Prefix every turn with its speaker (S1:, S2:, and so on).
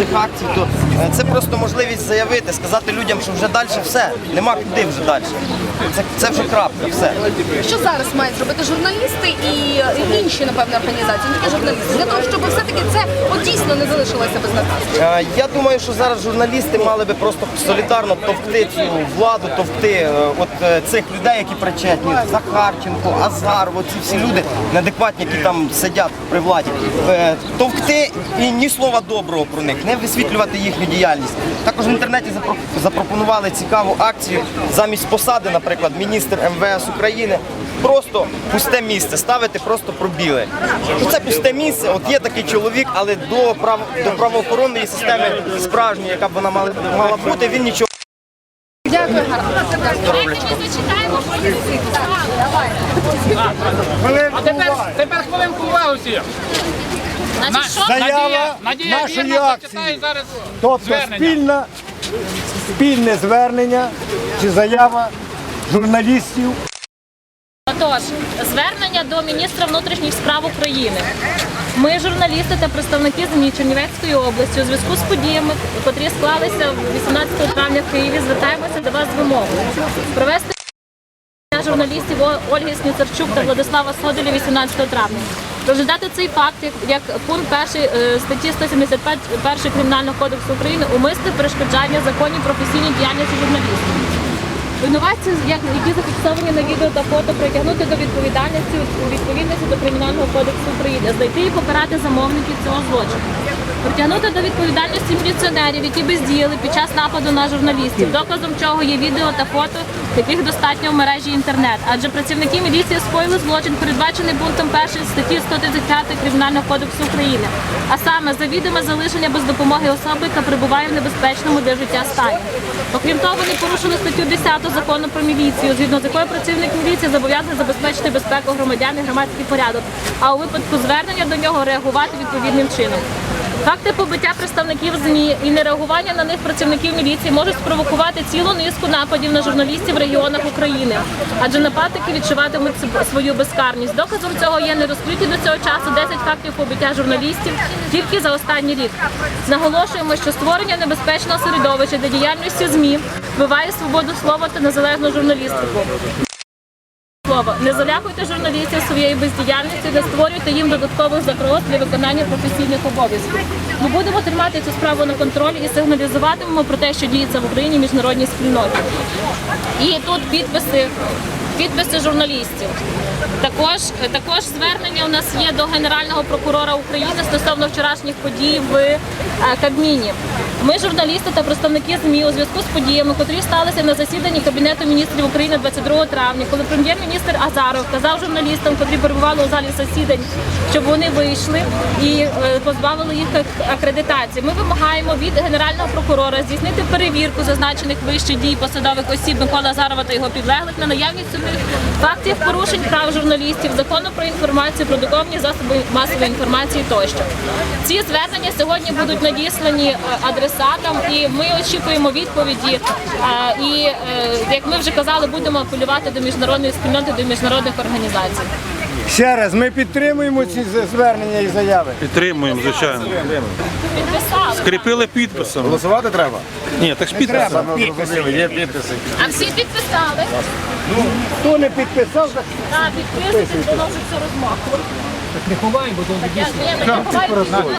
S1: цих акцій, то е, це просто можливість заявити, сказати людям, що вже далі все, нема куди вже далі. Це, це вже крапка, все.
S2: Що зараз мають зробити журналісти і інші, напевно, організації, не тільки журналісти, для того, щоб все-таки це от, дійсно не залишилося безнаказано?
S1: Е, Я думаю, що зараз журналісти мали би просто солідарно товкти цю владу, товкти е, от е, цих людей, які причетні, Захарченко, Азар, оці всі люди неадекватні, які там сидять при владі. Е, Товкти і ні слова доброго про них, не висвітлювати їхню діяльність. Також в інтернеті запропонували цікаву акцію замість посади, наприклад, міністр МВС України. Просто пусте місце, ставити просто пробіли. Ну, Це пусте місце, от є такий чоловік, але до прав до правоохоронної системи справжньої, яка б вона мала, мала бути, він нічого
S2: Дякую, гарно.
S3: А тепер, тепер хвилинку уваги На,
S4: Заява
S3: Надія,
S4: нашої
S3: Вірна
S4: акції.
S3: зачитає зараз
S4: Тобто
S3: звернення.
S4: спільна, спільне звернення чи заява журналістів
S5: Отож, звернення до міністра внутрішніх справ України. Ми, журналісти та представники ЗМІ Чернівецької області, у зв'язку з подіями, котрі склалися 18 травня в Києві, звертаємося до вас з вимогою провести журналістів О- Ольги Сніцарчук та Владислава Соделя 18 травня. Розглядати цей факт як, пункт перший е, статті 171 Кримінального кодексу України умисне перешкоджання законів професійній діяльності журналістів. Винуватці, як- які зафіксовані на відео та фото, притягнути до відповідальності у відповідності до Кримінального кодексу України, знайти і покарати замовників цього злочину. Притягнути до відповідальності міліціонерів, які бездіяли під час нападу на журналістів, доказом чого є відео та фото, яких достатньо в мережі інтернет. Адже працівники міліції скоїли злочин, передбачений пунктом 1 статті 135 Кримінального кодексу України, а саме завідоме залишення без допомоги особи, яка перебуває в небезпечному для життя стані. Окрім того, вони порушили статтю 10 закону про міліцію, згідно з якою працівник міліції зобов'язаний забезпечити безпеку громадян і громадський порядок, а у випадку звернення до нього реагувати відповідним чином. Факти побиття представників ЗМІ і нереагування на них працівників міліції можуть спровокувати цілу низку нападів на журналістів в регіонах України, адже нападники відчуватимуть свою безкарність. Доказом цього є нерозкриті до цього часу 10 фактів побиття журналістів тільки за останній рік. Наголошуємо, що створення небезпечного середовища для діяльності ЗМІ вбиває свободу слова та незалежну журналістику. Слово не залякуйте журналістів своєю бездіяльністю, не створюйте їм додаткових загроз для виконання професійних обов'язків. Ми будемо тримати цю справу на контролі і сигналізуватимемо про те, що діється в Україні міжнародній спільноті. І тут підписи, підписи журналістів. Також, також звернення у нас є до Генерального прокурора України стосовно вчорашніх подій в е, Кабміні. Ми, журналісти та представники ЗМІ, у зв'язку з подіями, котрі сталися на засіданні Кабінету міністрів України 22 травня, коли прем'єр-міністр Азаров казав журналістам, котрі перебували у залі засідань, щоб вони вийшли і е, позбавили їх акредитації. Ми вимагаємо від генерального прокурора здійснити перевірку зазначених вище дій посадових осіб Миколи Азарова та його підлеглих на наявність фактів порушень прав журналістів, закону про інформацію, про друковані засоби масової інформації тощо. Ці звернення сьогодні будуть надіслані е, адресатам, і ми очікуємо відповіді. І е, як ми вже казали, будемо апелювати до міжнародної спільноти, до міжнародних організацій.
S4: Ще раз. Ми підтримуємо ці звернення і заяви.
S6: Підтримуємо, звичайно.
S5: Підписали.
S6: Скріпили підписом.
S4: Голосувати треба.
S6: Ні, так ж підписом.
S4: Підписи, є підписи.
S5: А всі підписали.
S4: Хто не підписав, так
S5: Так, підписуйте, воно вже все розмахує. Так не ховаємо, бо то